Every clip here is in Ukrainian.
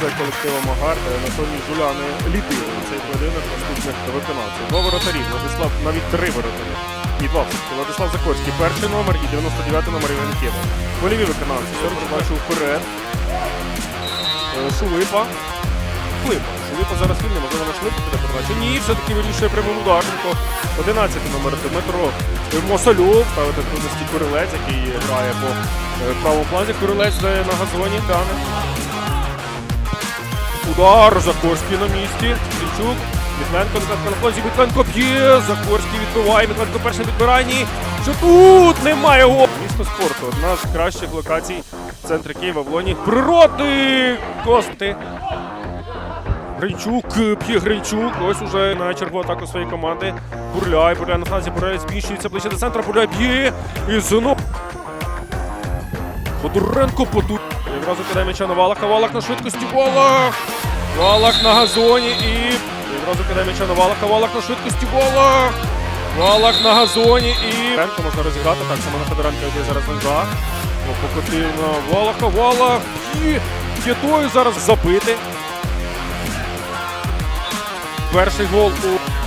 Гард, натомість Жуляни лідирують цей поєдинок наступних виконавців. Два воротарі, Владислав, навіть три воротарі. І два все-таки. Владислав Закорський, перший номер і 99 номер Іван Кєва. Поліві виконавці. Сьогодні бачу вперед. Е, Шулипа. Шулипа. Шулипа зараз вільний, можливо на Шулипа піде передача. Ні, все-таки вирішує прямим Ударченко. 11 номер Дмитро Мосалюк. Ставити трудності Курилець, який грає по е, правому плазі. Курилець на газоні тяне. Удар Закорський на місці. Стрічук. Вітленко на фланзі. Вітленко б'є. Закорський відбиває. Вітленко перше відбиранні. Що тут немає гол. Місто спорту. Одна з кращих локацій в центрі Києва в лоні. Природи Кости. Гринчук, п'є Гринчук. Ось уже на чергу атаку своєї команди. Бурляй, Бурляй на фланзі, Бурляй збільшується ближче до центру. Бурляй б'є. І знову. Подуренко поту. Відразу кидає м'яча на Валаха. Валах на швидкості. Валах! Валах на газоні і. Відразу кидає м'яча на Валаха. Валах на швидкості. Валах! Валах на газоні і. Федоренко можна розіграти. Так само на Федоренка йде зараз нога. Покотив на Валаха. Валах! І Єтою зараз забити. Перший гол у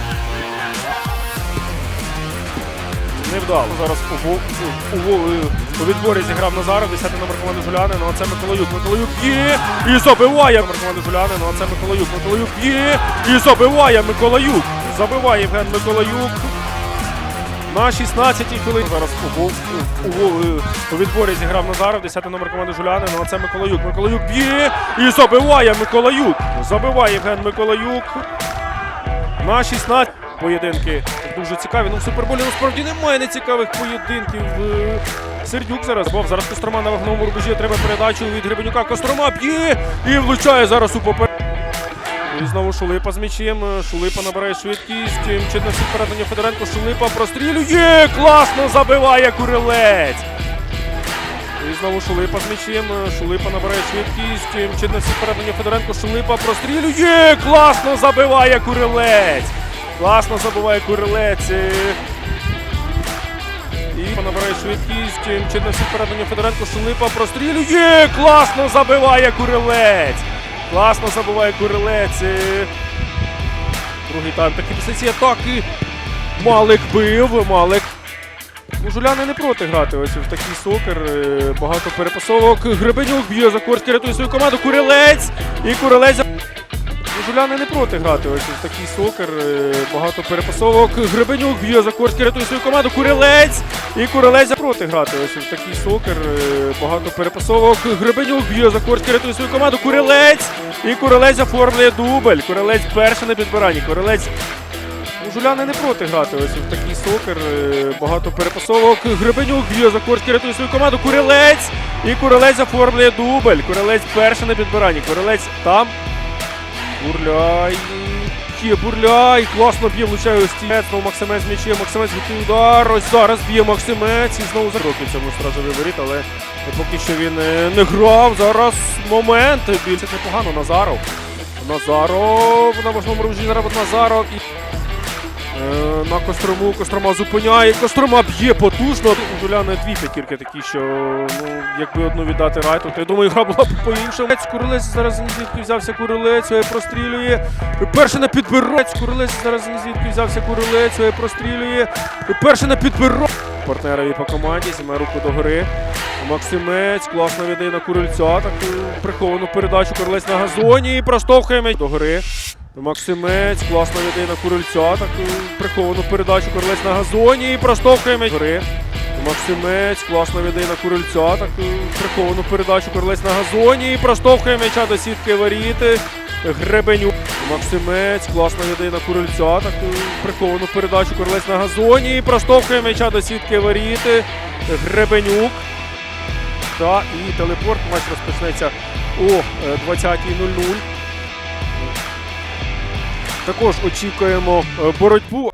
Невдало. Зараз у, у, у, у відборі зіграв Назаров, 10 номер команди Жуляни, ну а це Миколаюк. Миколаюк б'є і забиває номер команди Жуляни, ну а це Миколаюк. Миколаюк б'є і забиває Миколаюк. Забиває Євген Миколаюк. На 16-й хвилині зараз у, у, у, у відборі зіграв Назаров, 10 номер команди Жуляни, ну а це Миколаюк. Миколаюк б'є і забиває Миколаюк. Забиває Євген Миколаюк. На 16 поєдинки дуже цікаві. Ну в суперболі насправді немає нецікавих поєдинків. Е, Сердюк зараз бов. Зараз Кострома на вогневому рубежі. Треба передачу від Гребенюка. Кострома б'є і влучає зараз у попер. І знову Шулипа з м'ячем. Шулипа набирає швидкість. Мчить на передання Федоренко. Шулипа прострілює. Класно забиває Курилець. І знову Шулипа з м'ячем. Шулипа набирає швидкість. Мчить на всіх передання Федоренко. Шулипа прострілює. Класно забиває Курилець. Класно забиває Курилець. І набирає швидкість. На всіх передання Федоренко. Шулипа прострілює. Класно забиває Курилець. Класно забиває Курилець. Другий тайм. Такі цієї атаки. Малик бив. Малик Ну, Жуляни не проти грати ось в такий сокер. е, Багато перепасовок. Гребенюк б'є Закорський, рятує свою команду. Курилець! І Курилець. Жуляни не проти грати ось такий сокер. е, Багато перепасовок. Гребенюк б'є Закорський, рятує свою команду. Курилець! І Курилець проти грати ось такий сокер. е, Багато перепасовок. Гребенюк б'є Закорський, рятує свою команду. Курилець! І Курилець оформлює дубль. Курилець перший на підбиранні. Курилець Ну, Жуляни не проти грати ось такий сокер. е, Багато перепасовок. Гребенюк б'є Закорський рятує свою команду. Курилець! І Курилець оформлює дубль. Курилець перший на підбиранні. Курилець там. Бурляй. Є бурляй. Класно б'є, влучає ось ті. Знову Максимець м'яче. Максимець відкрив удар. Ось зараз б'є Максимець. І знову за роки цьому стражовий воріт, але поки що він е, не грав. Зараз момент. Більше непогано. Назаров. Назаров на важному рубежі зараз Назаров. Е, на Кострому. Кострома зупиняє. Кострома б'є потужно. У Жуляни дві п'ятірки такі, що ну, якби одну віддати райту, то я думаю, гра була б по-іншому. Курилець зараз звідки взявся Курилець, е, прострілює. Перший на підбирець. Курилець зараз звідки взявся Курилець, е, прострілює. Перший на підбирець. Партнерові по команді, зіме руку до гри. Максимець, класно віддає на Курильця. Таку приховану передачу. Курилець на газоні проштовхує до гри. Максимець, класно віддає на Курильця. Таку приховану передачу. Курилець на газоні і проштовхує. Гри. Максимець, класно віддає на Курильця. Таку приховану передачу. Курилець на газоні і проштовхує м'яча до сітки воріти. Гребенюк. Максимець, класно віддає на Курильця. Таку приховану передачу. Курилець на газоні і проштовхує м'яча до сітки воріти. Гребенюк. Та і телепорт. Матч розпочнеться о е, 20.00. Також очікуємо е, боротьбу.